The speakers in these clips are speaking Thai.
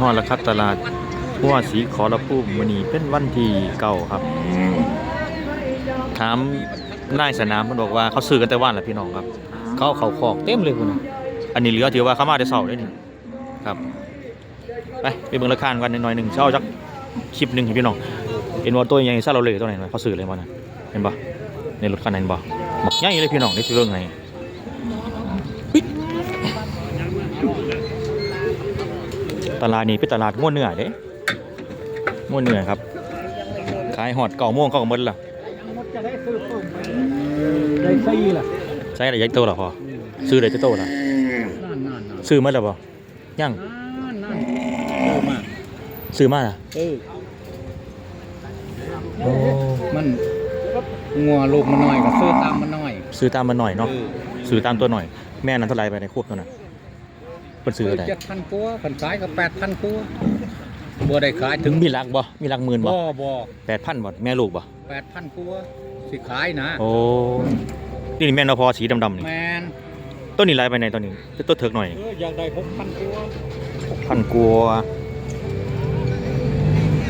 ฮอดแล้วครับตลาดหัวสีขอระพูมื้อนี้เป็นวันที่เก้าครับ ถามนายสนามเพิ่นบอกว่าเขาซื้อกันแต่วันแหละพี่น้องครับ เขาเอาขาคอกเต็มเลยพุ่นน่ะอันนี้เหลือถือว่าเขามาได้เช้าได้นี่ครับไปไปเบิ่งราคากันหน่อยหนึ่งเช้าจักคลิปหนึ่งพี่น้องเห็นว่าตัวใหญ่ซะเราเลยตัวไหนเขาซื้อเลยบ่น่ะเห็นบ่ในรถคันนั้นบ่บักใหญ่เลยพี่น้องได้สิเบิ่งให้ ตลาดนี้เป็นตลาดง่วนเนื้อเด้ง่วนเนื้อครับขายฮอด9โมงเขาก็หมดละมดจะได้ซื้อเพิ่มไปได้ซี่ล่ะใช้อะไรยักษ์โตหรอพอซื้ออะไรจะโตล่ะนั่นนั่นนั่นซื้อมาแล้วบ่ยังนั่นนั่นเออมาซื้อมาล่ะเออโอ้มันงัวลูกมันน้อยก็ซื้อตามมันน้อย ซื้อตามมาหน่อยเนาะเออซื้อตามตัวหน่อย แม่นั้นเท่าไหรไปในควบตัวน่ะเพิ่นซื้อเท่าไหร่เจ็ดพันกัวาขันขายก็แปดพันกัวาบ่ได้ขายถึถึงงมีหลักบ่มีหลักหมื่นบ่บ่บ่แปดพันบ่แม่ลูกบ่แปดพันกัวาสิขายนะ โอ้นี่นี่แม่นพอสีดำๆนี่แมนต้นนี้ลายไปไหนตอนนี้ตัวเถิกหน่อย เอออยากได้หกพันกัวาพันกลัวา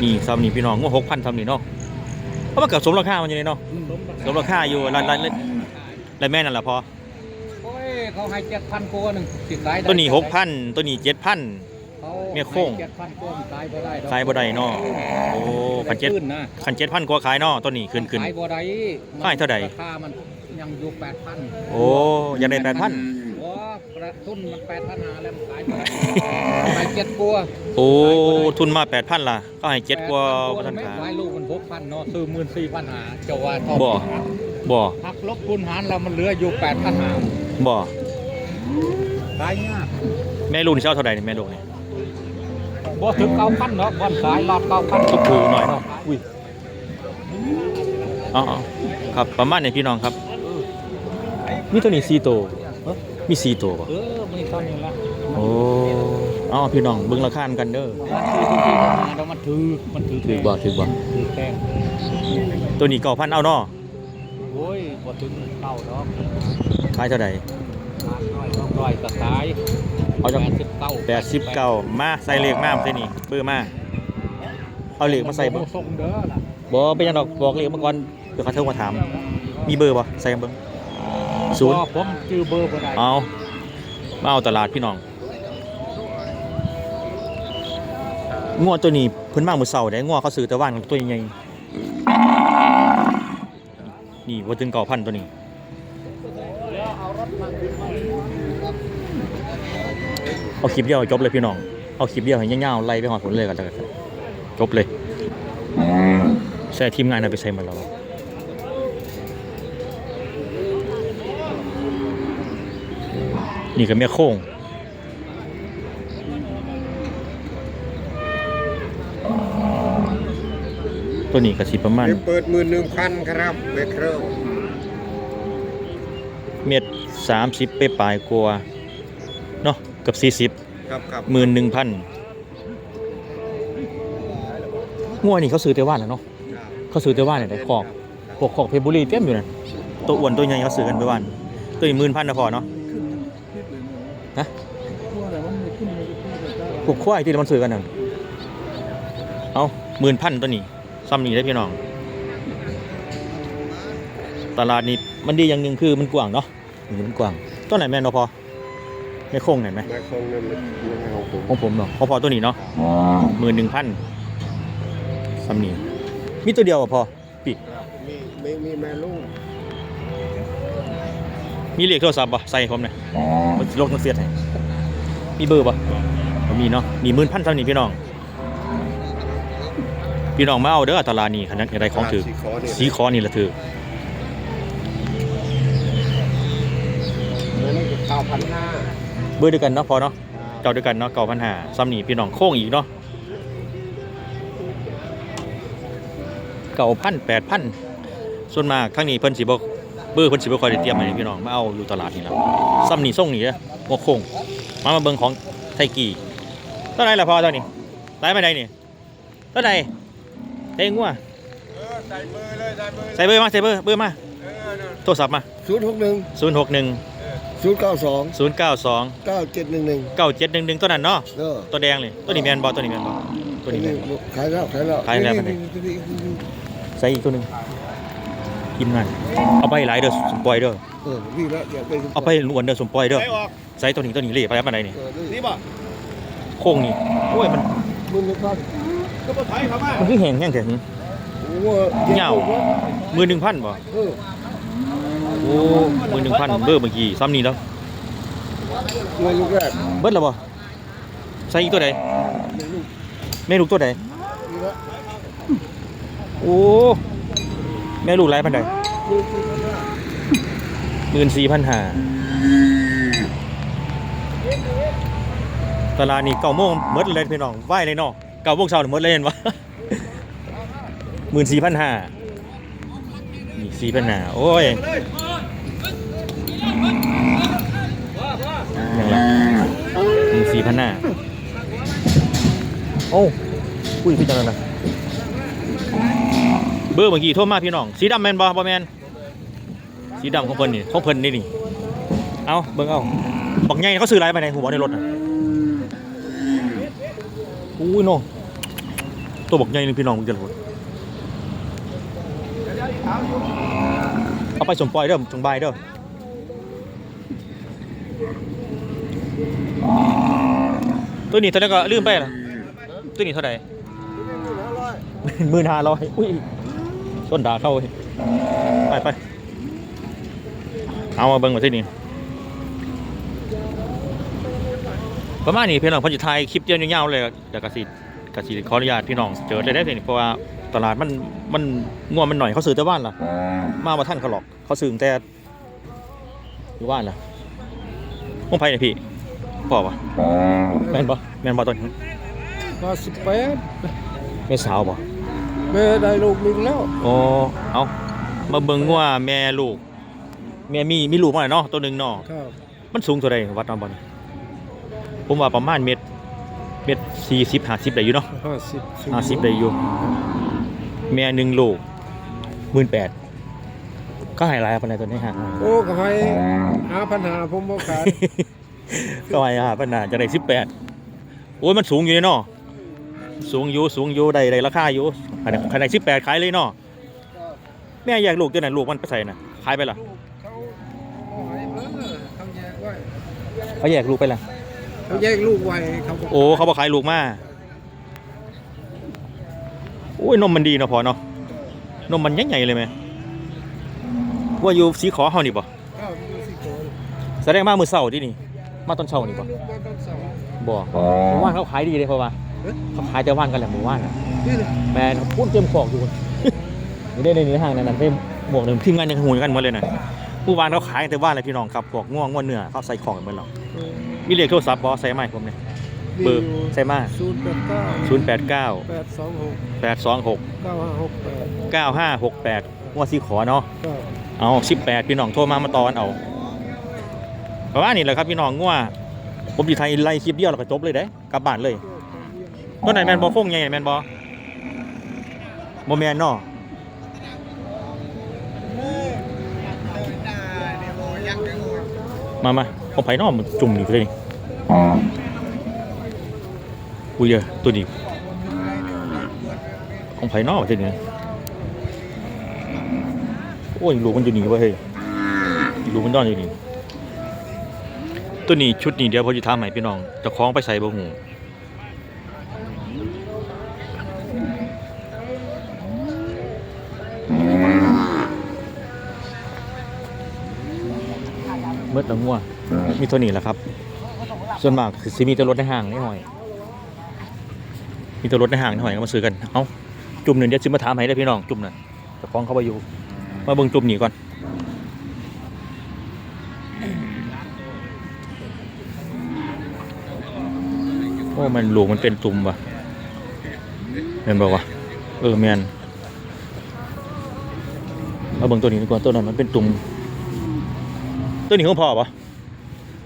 นี่ซ้ำนี่พี่น้องงวหกพันซ้ำนี่เนาะเพราะมันเกับสมราคามันอยู่นี่เนาะมันล้มสมราคาอยู่แล้วแล้วแล้วแล้วแม่นั่นล่ะพอโอ้ย เขาให้เจ็ดพันกัวาหนึ่งสิขายได้ตัวนี้หกพันตัวนี้เจ็ดพันเขาเมียโค้งเจ็ดพันกัวามันขายบ่ได้ดอกขายบ่ได้เนาะโอ้พันเจ็ดขึ้นนะคันเจ็ดพันกว่าขายเนาะตัวนี้ขึ้นขึ้น ขายบ่ได้ขายเท่าใด ราคามันยังอยู่แปดพันโอ้อยากได้แปดพันว้ากระทุนมันแปดพันหาแล้วมันขายบ่ได้ขายเจ็ดกัวโอ้ทุนมาแปดพันล่ะ ก็ให้เจ็ดกว่า8,000พันไม่ขาขายลูกมันหกพันเนาะซื้อหมื่นสี่พันหาเจ้าว่าทองบ่ บ่หักลบคูณหารแล้วมันเหลืออยู่แปดพันหาบ่ ขายยากแม่ลูกนี่เช่าเท่าไหร่นี่แม่ลูกนี่บ่ถึงเก้าพันเนาะบ่อนขายรอบเก้าพันถูกๆหน่อยเนาะอุ้ยอ๋อครับประมาณนี้พี่น้องครับ มีตัวนี้4ตัวมี4ตัวบ่เออมีเท่านี้ละโอ้อ๋อพี่น้องเบิ่งราคากันเด้อมันถือทุกทีมันมาแล้วมันถือมันถือถือบ่ถือบ่ถือแพงตัวนี้9,000เอาเนาะโอ้ยบ่ถึงเก้าดอกขายเท่าไหร่ ร้านน้อยสองร้อยก็ขายเอาจังแปดสิบเก้า89มาใส่เลขมาใส่นี่เบอร์มาเอาเลขมาใส่บ่ส่งเด้อล่ะบ่เป็นหยังดอกบอกเลขมาก่อนเดี๋ยวเขาโทรมาถาม มีเบอร์บ่ใส่เบิ่งศูนย์บ่ผมชื่อเบอร์บ่ได้เอามาเอาตลาดพี่น้องงัวตัวนี้เพิ่นมามื้อเช้าได้งัวเขาซื้อแต่ว่านตัวใหญ่ๆนี่บ่ถึง9,000ตัวนี้ เอาคลิปเดียวให้จบเลยพี่น้อง เอาคลิปเดียวให้ยาวๆไล่ไปหอดผลเลยกันแล้วกันจบเลยใช่ทีมงานเอาไปใส่หมดแล้วนี่ก็เมียโค้งตัวนี้ก็สิประมาณเดี๋ยวเปิดมือหนึ่งพันครับเบเคอร์เม็ดสามสิบไปปลายกว่าเนาะเกับสี่สิบครับครับหมื่นหนึ่งพันงัวนี่เขาซื้อแต่ว่านแล้วเนาะเขาซื้อแต่ว่านเนี่ยได้ขอกพวกขอกเพชรบุรีเต็มอยู่นั่นตัวอ้วนตัวใหญ่เขาซื้อกันไปว่านตัวนี้หมื่นพันนะพอเนาะฮะพวกควายที่มันซื้อกันน่ะเอาหมื่นพันตัวนี้ซ้ำนี่ได้อพี่น้อง ตลาดนี้มันดีอย่างหนึ่งคือมันกว้างเนาะนี่มันกว้างต้นไหนแม่นเนาะพอ ไม่โค้งไหนไหมนายคงนั่นมันมันของผมของผมเนาะพอพอตัวนี้เนาะหมื่นหนึ่งพันซ้ำนี่มีตัวเดียวอะพอปีมีมีมีแม่ลูกมีเลขโทรศัพท์ปะใส่ผมหน่อยมันสิลกมันเสียดให้มีเบอร์ปะบ่มีเนาะนี่หมื่นพันซ้ำนี่พี่น้องพี่น้องมาเอาเด้อตลาดนี้ขนาดอะไรของถือสีขอเนี่ยสีคอนี่ละถือนั่นเก้าพันห้า เบอร์เดียวกันเนาะพอเนาะเจ้าด้วยกันเนาะเก่าพันหาซ้ำนี่พี่น้องโค้งอีกเนาะเก่าพันแปดพันส่วนมากครั้งนี้เพิ่นสิบ่เบอร์เพิ่นสิบ่ค่อยได้เตรียมให้พี่น้องมาเอาอยู่ตลาดนี่ล่ะซ้ำนี่ส่งนี่เด้อหัวโค้งมามาเบิ่งของไทกี่เท่าไหร่ล่ะพอเท่านี้ไล่มาได้นี่เท่าไหร่เต็งว่ะเออใส่เบอร์เลยใส่เบอร์ใส่เบอร์มาใส่เบอร์เบอร์มาเออนั่นโทรศัพท์มาศูนย์หกหนึ่ง061ส ศูนย์เก้าสองศูนย์เก้าสองเก้าเจ็ดหนึ่งหนึ่งเก้าเจ็ดหนึ่งหนึ่งตัวนั้นเนาะเออตัวแดงเลยตัวนี้แมนบอตัวนี้แมนบอตัวนี้แมนบ่ขายแล้วขายแล้วขายแล้วนี่ขายแล้วนี่นี่นี่ใส่อีกตัวหนึ่งกินงานเอาไปหลายเด้อสมปล่อยเด้อเออนี่แล้วอยากได้เอาไปล้วนเด้อสมปล่อยเด้อใส่ตัวนี้ตัวนี้เลยไปอันไหนนี่เออนี่นี่บ่โค้งนี่โอ้ยมันมึงไม่พลาดก็บ่ถอยเข้ามามันคือแห้งแห้งแข็งโอ้โหเหงามือหนึ่งพันบ่เออโอ้มือหนึ่งพันเบอร์เมื่อกี้ซ้ำนี่แล้วเงินลูกแรกเบิดแล้วบ่ใส่อีกตัวใดเงินแม่ลูกตัวใดนี่ละโอ้แม่ลูกไรพันใดหมื่นสี่พันห้าตลาดนี่เก้าโมงหมดเลยพี่น้องไหวเลยเนาะเก้าโมงเช้านี่หมดเลยเห็นวะหมื่นสี่พันห้านี่สี่พันห้าโอ้ยยังละ หมื่นสี่พันห้า โอ้คุยพี่จังเลยนะเบอร์เมื่อกี้โทรมาพี่น้อง สีดำแมนบอบอแมนสีดำของเพิ่นนี่ของเพิ่นนี่นี่ เอาเบิ่งเอาบักใหญ่เขาซื้ออะไรไปในหัวในรถน่ะอุ้ยน้องตัวบักใหญ่นึงพี่น้องมึงจะรู้เอาไปสมปล่อยเด้อจงบายเด้อ ตัวนี้เท่าไหร่ก็ลืมไปละตัวนี้เท่าไหร่หมื่นห้าร้อยอุ้ยต้นด่าเข้าเว้ยไปไปเอามาเบิ่งมาที่นี่ประมาณนี้พี่น้องพันจิไทยคลิปเดียวยาวๆเลยเดี๋ยวกสิกสิขออนุญาตพี่น้องเจอได้ได้เลยเพราะว่าตลาดมันมันง่วงมันหน่อยเขาซื้อแต่บ้านล่ะ มาว่าท่านเขาหรอกเขาซื้อแต่อยู่บ้านล่ะพวกไผ่เนี่ยพี่ พ่อปะแม่นปะแม่นปะตอนนี้มาสิบแปดแม่สาวปะแม่ได้ลูกหนึ่งแล้วอ๋อเอามาเบิ่งว่าแม่ลูก แม่มีมีลูกมาแล้วเนาะตัวหนึ่งเนาะครับมันสูงเท่าไรวัดน้ำบอลผมว่าประมาณเม็ดเม็ดสี่สิบห้าสิบได้อยู่เนาะห้าสิบห้าสิบได้อยู่ แม่หนึ่งลูกหมื่นแปดก็ใหายหลายปันไดตัวนี้ฮะโอ้ก็ให้หาปัญหาผมบ่ขาย ก็ใหายหาปัญหาจะได้สิบแปดโอ้ยมันสูงอยู่เนาะสูงอยู่สูงอยู่ได้ได้ราคาอยู่ขนาดขนาดสิบแปดขายเลยเนาะแม่อยากลูกตัวไหนลูกมันไปใส่น่ะขายไปละเขาเอาไว้เออเขาแยกไว้เขาแยกลูกไปละเขาแยกลูกไว้เขาบอกโอ้เขาบอกขายลูกมาโอ้ยนมมันดีเนาะพอเนาะนมมันใหญ่ๆเลยไหมว่าอยู่สีขอเฮานี่บ่ข้าวมีสิโกนแสดงมามือเสาร์ที่นี่ มาตอนเช้านี่บ่ลูกมาต้นเสาร์บ่หมู่บ้านเขาขายดีเลยเพราะว่าเอ๊ะเขาขายแต่ว่านกันแหละหมู่บ้านน่ะนี่เลยแม่นเขาปุ้นเต็มของอยู่นี่ได้ในเนื้อห้างนั้นนั่นเป็นหมวกหนึ่งทีมงานยังหูกันหมดเลยน่ะผู้บ้านเขาขายแต่ว่านเลยพี่น้องครับพวกง่วงง่วงเนื้อเขาใส่ของกันหมดแล้วมีเลขโทรศัพท์บ่ใส่ไมาให้ผมเนี่ยเบอร์ใส่มาศูนย์แปดเก้า089แปดสองหก826เก้าห้าหกแปด9568งวดสีขอเนาะครับเอา18พี่น้องโทรมามาตอนเอา ประมาณนี้แหละครับพี่น้องงัวผมอยู่ไทยไล่คลิปเดียวแล้วก็จบเลยเด้กลับบ้านเลยตัวไหนแมนบอคงไงแมนบอโมแมนเนาะมามาเอาไผ่นอกมันจุ่มอยู่เลยนี่อุ้ยเด้อตัวนี้ของไผ่นอกทีนี้โอ้ยลูกมันอยู่นี่เว้ยเฮ้ยลูกมันนอนอยู่นี่ ตัวนี้ชุดนี้เดี๋ยวพอจะทำให้พี่น้องจะคล้องไปใส่บ่หูเมื่อตะงัวมีตัวนี้แหละครับ ส่วนมากคือสิมีแต่รถในห้างนี่หอย มีแต่รถในห้างนี่หอยก็มาซื้อกัน เอาจุ่มหนึ่งเดี๋ยวซื้อมาถามให้ได้พี่น้อง จุ่มหน่อยเจะคล้องเข้าไปอยู่ มาเบิ่งจุ่มนี่ก่อน อ้มันหลูมันเป็นตุ่มว่ะแม่นบอกว่าวะเออแมนมาเบิ่งตัวนี้ดีกว่าตัวนั้นมันเป็นตุ่มตัวนี้ของพ่อปะ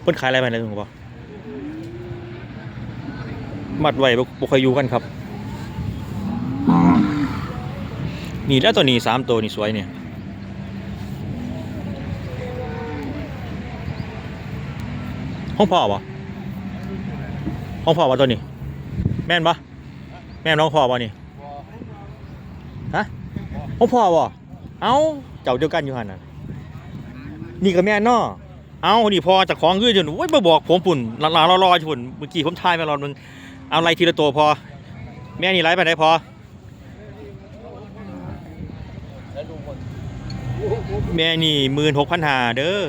เพิ่นขายอะไรไปเลยของพ่อมัดไว้บ่ค่อยอยู่กันครับ นี่แล้วตัวนี้สามตัวนี่สวยเนี่ยห้องพ่อบ่ ห้องพ่อบ่ตัวนี้ แม่นปะแม่นน้องพ่อบ่นี่ฮะห้องพ่อบ่เอ้าเจ้าเดียวกันอยู่หันน่ะนี่ก็แม่นนาะเอ้านี่พอจากของคือจนโอ้ยมาบอกผมปุ่นลาลารอๆปุ่นเมื่อกี้ผมทายมารอมึงเอาอะไรทีละตัวพอ แม่นี่ไรไปไหนพอแม่นี่หมื่นหกพันหาเด้อ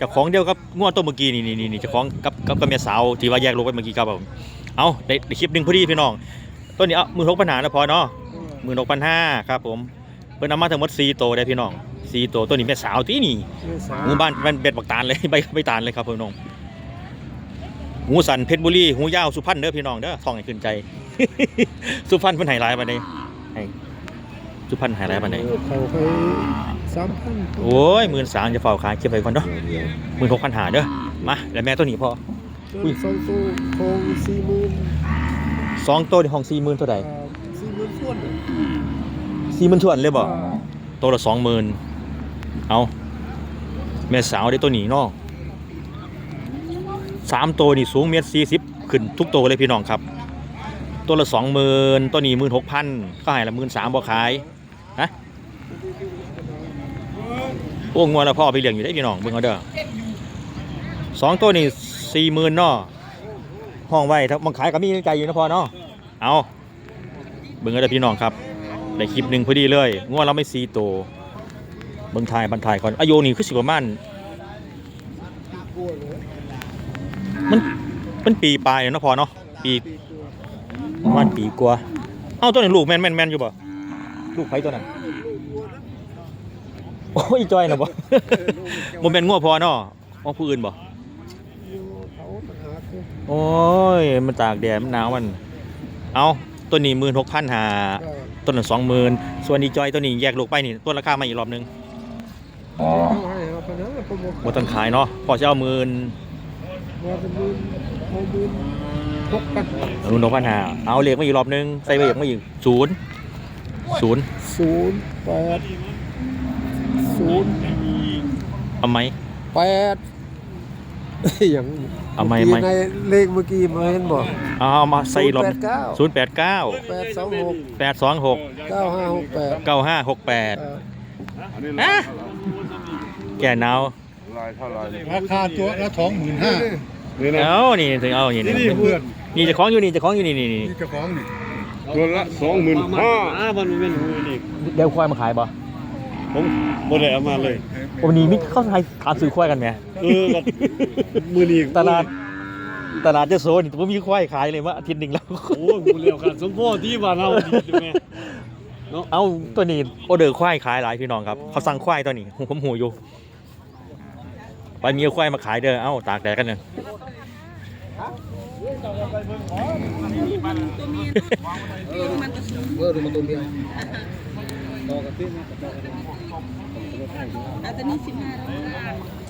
จ้าของเดียวกับ งวดตัวเมื่อกี้นี่นี่นี่นี่เจ้าของกับกับกับแม่สาวที่ว่าแยกลูกไปเมื่อกี้ครับผมเอาได้ได้คลิปหนึ่งพอดีพี่น้องต้นนี้เอาหมื่นหกพันหาแล้วพอเนาะหมื่นหกพันห้าครับผมเพิ่นเอามาทั้งหมดสี่ตัวได้พี่น้องสี่ตัวตัวนี้แม่สาวที่นี่เมษาหมู่บ้านมันเป็ดบักตาลเลยใบใบตาลเลยครับพี่น้องหูสันเพชรบุรีหูยาวสุพรรณเด้อพี่น้องเด้อท่องให้ขึ้นใจ สุพรรณเพิ่นไห้หลายปานใดให้สุพรรณไห้หลายปานใดเขาไป สามพันโอ้ยหมื่นสามจะเฝ้าขายเก็บไว้ก่อนเนาะหมื่นหกพันหาเด้อมาแล้วแม่ตัวนี้พออุ้ยสองตู้คงสี่หมื่นสองตัวในห้องสี่หมื่นเท่าไหร่สี่หมื่นส่วนสี่หมื่นชวนเลยบ่ตัวละสองหมื่นเอาแม่สาวได้ตัวนี้เนาะสามตัวนี่สูงเมตรสี่สิบขึ้นทุกตัวเลยพี่น้องครับ ตัวละสองหมื่นตัวนี้หมื่นหกพันก็ให้ละหมื่นสามบ่ขายนะ โอ้งวดละพ่อไปเลี้ยงอยู่ได้พี่น้องเบิ่งเอาเด้อสองตัวนี่สี่หมื่นเนาะห้องไว้ถ้ามันขายก็มีใจอยู่นะพ่อเนาะเอาเบิ่งเอาเด้อพี่น้องครับได้คลิปหนึ่งพอดีเลยงวเราไม่ซีโตเบิ่งถ่ายบันถ่ายก่อนอายุนี่คือสิประมาณมันมันปีปลายเนาะพ่อเนาะปีประมาณปีกว่าเอ้าตัวนั้ลูกแม่นแม่นแม่นอยู่บ่ลูกไผตัวนั้น โอ้ยจอยนะบ่บ่แม่นงัวพอเนาะของผู้อื่นบ่อยู่เขาต่างหากคือโอ้ย มันตากแดดมันหนาวมัน เอาตัวนี้16,000หาก็ตัวนั้น20,000ส่วนอีจอยตัวนี้แยกลูกไปนี่ตัวราคามาอีกรอบหนึงเขาให้เอาไปนะผมบอกบ่ต้องขายเนาะพอจะเอาหมื่นว่าเป็นหมื่นเอาหมื่นหกพันหมื่น6,000หาเอาเลขมาอีกรอบหนึงใส่ไปอีกมาอีกศูนย์ศูนย์ศูนย์แปด ศูนย์เอาไหมแปดอย่างเอาไหมเมื่อไหมกี้ในเลขเมื่อกี้มาเห็นบอกเอาเอามาใส่อีกรอบ089 089แปดสองหก826เก้าห้าหกแปดเก้าห้าหกแปดเออฮะแก่หนาวราคาตัวละสองหมื่นห้านี่นะเอานี่ถึงเอานี่นี่นี่นี่เพื่อนนี่จะคล้องอยู่นี่จะคล้องอยู่นี่นี่นี่นี่เจ้าของนี่ตัวละสองหมื่นห้ามันเป็นหูนี่เดี๋ยวควายมาขายบ่ ผมบ่ได้เอามาเลยวันนี้มิเข้าไทยถามซื้อควายกันไหมเออก็มือนี้ตลาดตลาดเจะโซนผมมีควายขายเลยว่าอาทิตย์หนึ่งแล้วโอ้ยมูเร็วกันสมโพธิที่บ้านเราดีจังแม่เอาตัวนี้ออเดอร์ควายขายหลายพี่น้องครับเขาสั่งควายตัวนี้ผมหูอยู่ไปมีเอาควายมาขายเด้อเอ้าตากแดดกันเนี่ยเบอร์ดูมาตัวเดียวต่อกันที่อันนี้สิบห้าร้อย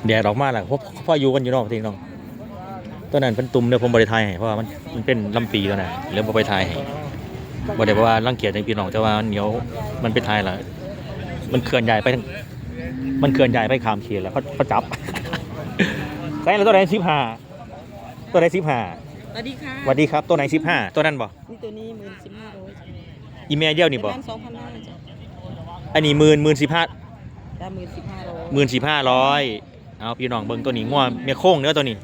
แดดออกมาแล้วพวกพ่ออยู่กันอยู่เนอกทีน้องตัวนั้นเป็นตุ่มเนี่ยผมบริทายให้เพราะว่ามันมันเป็นลำปีตัวนั้นเรื่องบริทายให้บริว่ารังเกียจในพี่น้องแต่ว่ามันเหนียวมันเป็นทายละมันเคลื่อนย้ายไปทางมันเคลื่อนย้ายไปขามเขียนแล้วเขาเขาจับใส่แล้วตัวไหนสิบห้าตัวไหนสิบห้าสวัสดีค่ะสวัสดีครับตัวไหนสิบห้าตัวนั้นบ่นี่ตัวนี้หมื่นสิบห้าร้อยอีเมลเดียวนี่บ่ประมาณสองพันห้าจ้ะอันนี้หมื่นหมื่นสิบห้า ได้หมื่นสิบห้าร้อยหมื่นสิบห้าร้อยเอาพี่น้องเบิ่งตัวนี้ง่วเมียโค้งเนื้อตัวนี้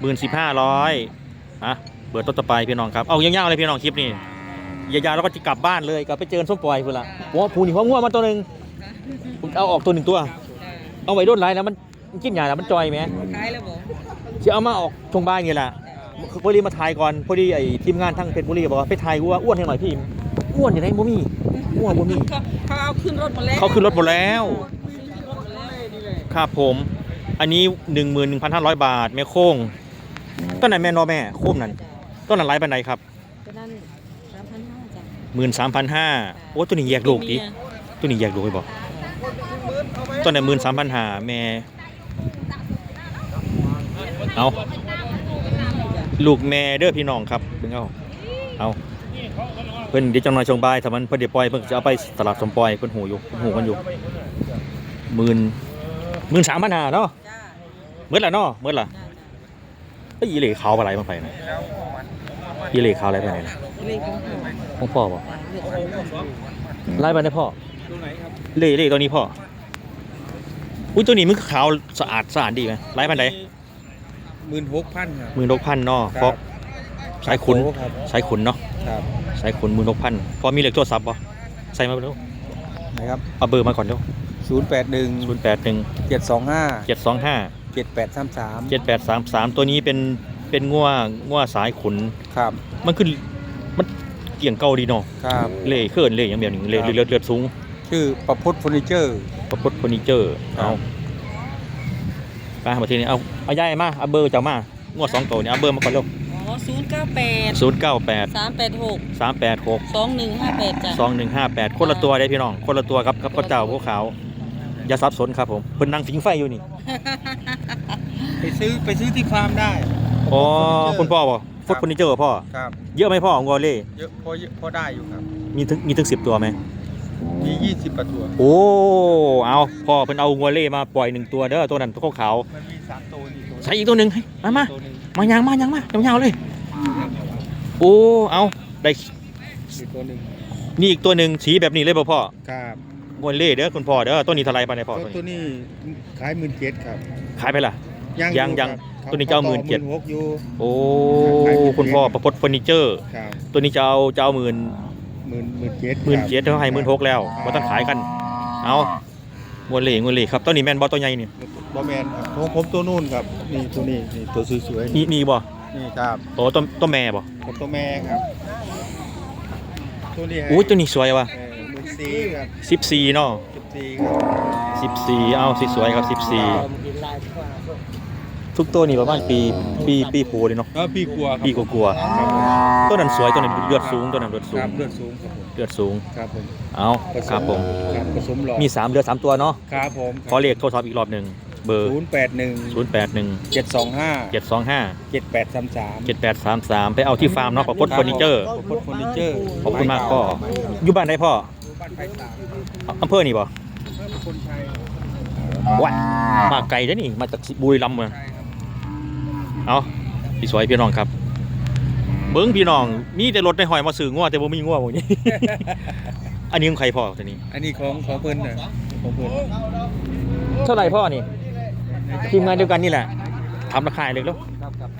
หมื่นสิบห้าร้อยอะเปิดต้นต่อไปพี่น้องครับเอายาวๆเลยพี่น้องคลิปนี้ยาวๆแล้วก็จะกลับบ้านเลยกลับไปเจอส้มปล่อยพุ่นละหัวผูนี่หัวง่วมาตัวหนึ่งผมเอาออกตัวหนึ่งตัว เอาไว้โดนไรแล้วมันมันกินหยาแล้วมันจอยไหมขายแล้วบอกจะเอามาออกชงบ้านอย่างนี้แหละพอดีมาถ่ายก่อนพอดีไอ้ทีมงานทั้งเพชรบุรีบอกว่าไปถ่ายกูว่าอ้วนให้หน่อยพี่อ้วนอย่างไรบ่มีอ้วนบ่มีเขาเขาเอาขึ้นรถหมดแล้วเขาขึ้นรถหมดแล้ว ขึ้นรถหมดแล้ว ครับผมอันนี้ 11,500 บาท แม่โค้งต้นไหนแม่นอแม่โค้งนั่นต้นนั้นไรบันไดครับตัวนั้นสามพันห้าจ้ะ13,500โอ้ตัวนี้แยกลูกดิตัวนี้แยกลูกไปบอกต้นไหน13,500แม่เอาลูกแม่เด้อพี่น้องครับเพิ่งเอาเอาเพิ่นเดี๋ยวจังหน่อยชงบายถ้ามันเพิ่นเดี๋ยวปล่อยเพิ่นจะเอาไปตลาดสมปล่อยเพิ่นหูอยู่เพิ่นหูกันอยู่หมื่น หมื่นสามพันห้าเนาะจ้าเมื่อละเนาะเมื่อละจ้าจ้าไอ้ยอีเหล่ขาวอะไรมาไปนะอีเหล่ขาวอะไรไปไหนนะเลขของพ่อของพ่อบ่เลขของพ่อไล่ไปได้พ่อตัวไหนครับเล่เล่ตัวนี้พ่ออุ้ยตัวนี้มันขาวสะอาดสะอาดดีไหมไล่ไปไหนหมื่นหกพันครับมือนกพันเนาะฟอกสายขุนครับ สายขุนเนาะครับสายขุนมือนกพันพอมีเหล็กโทรศัพท์ป่ะใส่มาเร็วนะครับเอาเบอร์มาก่อนเร็ว ศูนย์แปดหนึ่งศูนย์แปดหนึ่งเจ็ดสองห้าเจ็ดสองห้าเจ็ดแปดสามสามเจ็ดแปดสามสามตัวนี้เป็นเป็นงัวงัวสายขุน ครับมันคือมันเกี่ยงเก่าดีเนาะครับ เล่เคลื่อนเล่อย่างเดียวหนึ่งเล่ครับ เลือดเลือดสูงชื่อประพุทธเฟอร์นิเจอร์ ประพดเฟอร์นิเจอร์ครัเอาบไปมาทีนี้เอาเอาย่ายมาเอาเบอร์เจ้ามางวดสองตัวเนี่ยเอาเบอร์มาก่อนเร็วอ๋อศูนย์เก้าแปดศูนย์เก้าแปดสามแปดหกสามแปดหก สองหนึ่งห้าแปดจ้ะ สองหนึ่งห้าแปดคนละตัวได้พี่น้อง คนละตัวครับกับข้าวเจ้าพวกขาว อย่าสับสนครับผมเพิ่นนั่งสิงไฟอยู่นี่ไปซื้อไปซื้อที่ฟาร์มได้อ๋อคุณพ่อบ่ฟุตเฟอร์นิเจอร์พ่อครับเยอะไหมพ่ของวอลเล่เยอะพอเยอะพอได้อยู่ครับ มีถึงมีถึงสิบตัวไหมมียี่สิบประตัว โอ้เอาพ่อเพิ่นเอาวอลเล่มาปล่อยหนึ่งตัวเด้อตัวนั้นตัวขาวมันมีสามตัวนี่ตัวใส่อีกตัวหนึ่งให้มามาตัวหนึงมายังมายังมายาวๆเลย โอ้เอาได้อีกตัวหนึ่งนี่อีกตัวหนึ่งสีแบบนี้เลยบ่พ่อครับ วอลเล่เด้อคุณพ่อเด้อตัวนี้เท่าไหรไปในพ่อตัวตัวตัวนี้นี้ขายหมื่นเจ็ดครับขายไปล่ะยังอยังครับตัวนี้เจ้าขต่อหมื่นเจ็ดหกอยู่ โอ้ขาย17คุณพ่อประพดเฟอร์นิเจอร์ ครับตัวนี้จะเอาจะเอาหมื่นหมื่นหมื่นเจ็ดหมื่นเจ็ดเท่าให้หมื่นหกแล้วมาต้องขายกันเอางวดเหล่งวดเหล่ครับตัวนี้แมนบอตัวใหญ่นี่บอแมนครับผมผมตัวนู่นครับ นี่ตัวนี้นี่ตัวสวยๆนี่นี่บ่นี่ครับตัวตัวตัวแม่บ่ผมตัวแม่ครับ ตัวนี้อุ้ยตัวนี้สวยว่ะหมื่น สี่ครับสิบสี่เนาะสิบสี่ครับสิบสี่เอาสิสวยครับสิบสี่ทุกตัวนี่ประมาณปีปีปีโพเลยเนาะเออพี่กลัวครับปีกลัวๆตัวนั้นสวยตัวนั้นเลือดสูงตัวนั้นเลือดสูคงรับเลือดสูงครับผมเลือดสูงครับผมเอาผสครับผมครับผสมหลอดมีสามเลือดสามตัวเนาะครับผมขอเลขโทรศัพท์อีกรอบหนึ่งเบอร์ศูนย์แปดหนึ่งศูนย์แปดหนึ่งเจ็ดสองห้าเจ็ดสองห้าเจ็ดแปดสามสาม เจ็ดแปดสามสามไปเอาที่ฟาร์มเนาะประพดเฟอร์นิเจอร์ประพดเฟอร์นิเจอร์ขอบคุณมากพ่อ อยู่บ้านไหนพ่อ บ้านไผ่สามอำเภอนี่บ่คนไทยว้ามาไกลเด้อนี่ มาจากบุรีรัมย์เลยเอาพี่สวยพี่น้องครับ เบิ้งพี่น้อง มีแต่รถในหอยมาซื้องัวแต่บ่มีงัวพวกนี้อันนี้ของใครพ่อตัวนี้ อันนี้ของของเพิ่นน่ะของเพิ่นเท่าไหร่พ่อนี่ทีมงานเดียวกันนี่แหละทำราคาเลยแล้วครับครับ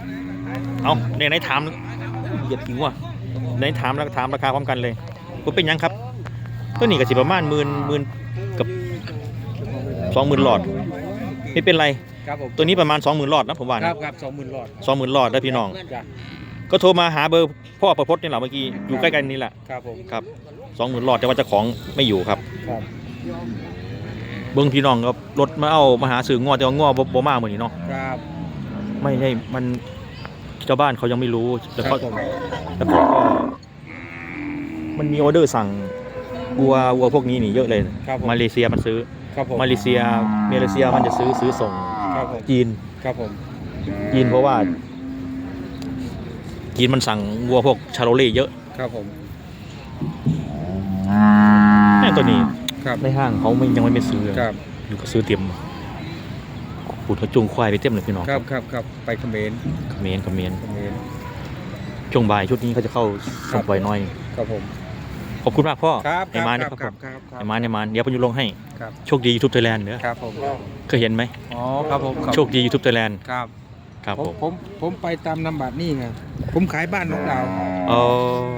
เอาในไหนถามเหยียดทิ้งว่ะในถามแล้วถามราคาพร้อมกันเลยก็เป็นหยังครับ ตัวนี้ก็สิประมาณหมื่นหมื่นกับสองหมื่นหลอดไม่เป็นไร ครับผมตัวนี้ประมาณสองหมื่นหลอดนะผมว่าคนะรับครับสองหมื่นหลอดสองหมื่นหลอดได้พี่น้อง จ้ะก็โทรมาหาเบอร์พ่อประพจน์นี่แหละเมื่อกี้อยู่ใกล้กันนี่แหละครับผมครับสองหมื่นหลอดแต่ว่าเจ้าของไม่อยู่ครับ ครับเบิ้งพี่น้องครับรถมาเอามาหาสื่องอแต่ว่างอบ่บ่มาเหมือนนี้เนาะครับไม่ได้มันเจ้าบ้านเขายังไม่รู้แล้วคเขารับผมแล้วเขาก็มันมีออเดอร์สั่ง วัววัวพวกนี้นี่เยอะเลย ครับผมมาเลเซียมันซื้อ ครับผมมาเลเซียมาเลเซียมันจะซื้อซื้อส่งครับผมจีนครับผมจีนเพราะว่าจีนมันสั่งวัวพวกชาโรเล่เยอะครับผมแม่งตัวนี้ครับในห้างเขาไม่ยังไม่ซื้อครับอยู่ก็ซื้อเต็มปูดเขาจุงควายไปเต็มเลยพี่น้องครับครับครับไปเขมรเขมรเขมรเขมรช่วงบ่ายชุดนี้เขาจะเข้าครัส่บงปล่อยน้อย ครับผม ขอบคุณมากพ่อครับไอ้มาเนี่ยคครัรับบครับครับไอ้มาเนี่ยมาเดี๋ยวพยุลงให้ครับ โชคดียูทูบไทยแลนด์เนอะครับผมเคยเห็นไหมอ๋อครับผมครับโชคดียูทูบไทยแลนด์ครับครับผมผมผมผมไปตามนามบัตรนี่ไงผมขายบ้านนกดาวเออ